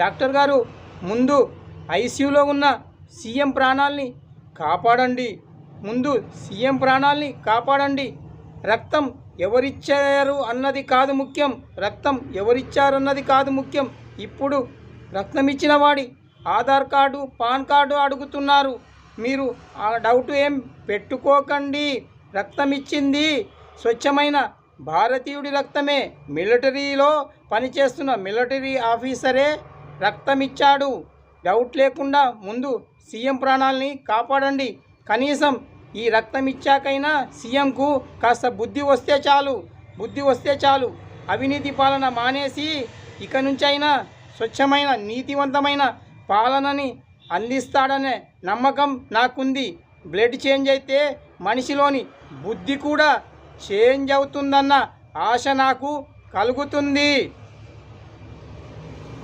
Doctor గారు ముందు ఐసీయూలో ఉన్న సీఎం ప్రాణాల్ని కాపాడండి. ముందు సీఎం ప్రాణాల్ని కాపాడండి. రక్తం ఎవరిచ్చారు అన్నది కాదు ముఖ్యం. రక్తం ఎవరిచ్చారు అన్నది కాదు ముఖ్యం. ఇప్పుడు రక్తం ఇచ్చిన వాడి ఆధార్ కార్డు పాన్ కార్డు అడుగుతున్నారు. మీరు ఆ డౌట్ ఏం పెట్టుకోకండి. రక్తం ఇచ్చింది స్వచ్ఛమైన భారతీయుడి రక్తమే. మిలిటరీలో పనిచేస్తున్న మిలిటరీ ఆఫీసరే రక్తం ఇచ్చాడు డౌట్ లేకుండా ముందు సీఎం ప్రాణాలని కాపాడండి. కనీసం ఈ రక్తం ఇచ్చాకైనా సీఎంకు కాస్త బుద్ధి వస్తే చాలు. బుద్ధి వస్తే చాలు. అవినీతి పాలన మానేసి ఇక నుంచైనా స్వచ్ఛమైన నీతివంతమైన పాలనని అందిస్తాడనే నమ్మకం నాకుంది. బ్లడ్ చేంజ్ అయితే మనిషిలోని బుద్ధి కూడా చేంజ్ అవుతుందన్న ఆశ నాకు కలుగుతుంది.